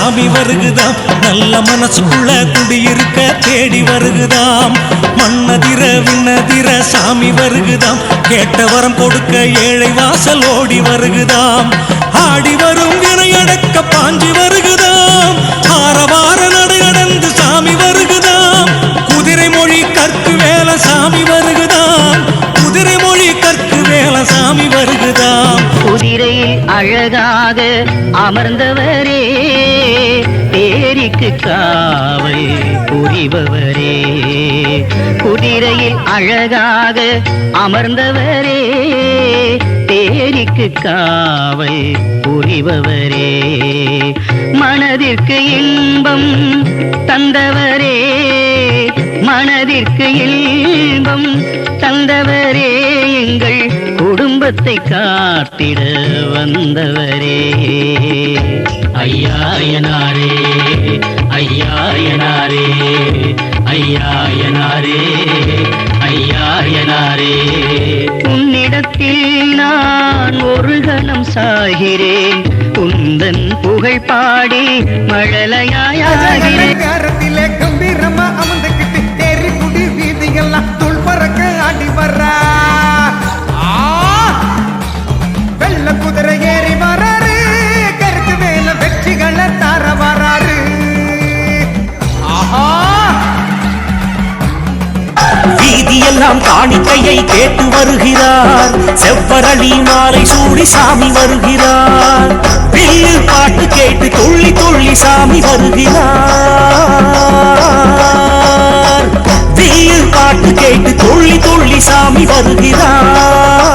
சாமி வருகுதாம். நல்ல மனசுக்குள்ள குடியிருக்க தேடி வருகுதாம். மண்ணதிர விண்ணதிர சாமி வருகுதாம். கேட்ட வரம் கொடுக்க ஏழை வாசல் ஓடி வருகுதாம். ஆடி வரும் வினையடக்க பாஞ்சு மேடையில் அழகாக அமர்ந்தவரே தேரிக்கு காவல் புரிபவரே. குதிரையில் அழகாக அமர்ந்தவரே தேரிக்கு காவல் புரிபவரே. மனதிற்கு இன்பம் தந்தவரே மனதிற்கு இன்பம் தந்தவரே. குடும்பத்தை காத்திட வந்தவரே. ஐயாயனாரே ஐயாயனாரே ஐயாயனாரே ஐயாயனாரே. உன்னிடத்தில் நான் ஒரு கணம் சாகிறேன். உந்தன் புகழ் பாடி மழலையாயாகிறேன். எல்லாம் காணிக்கையை கேட்டு வருகிறார். செவ்வரளி மாலை சூடி சாமி வருகிறார். வில்லு பாட்டு கேட்டு துள்ளி துள்ளி சாமி வருகிறார். வில்லு பாட்டு கேட்டு துள்ளி துள்ளி சாமி வருகிறார்.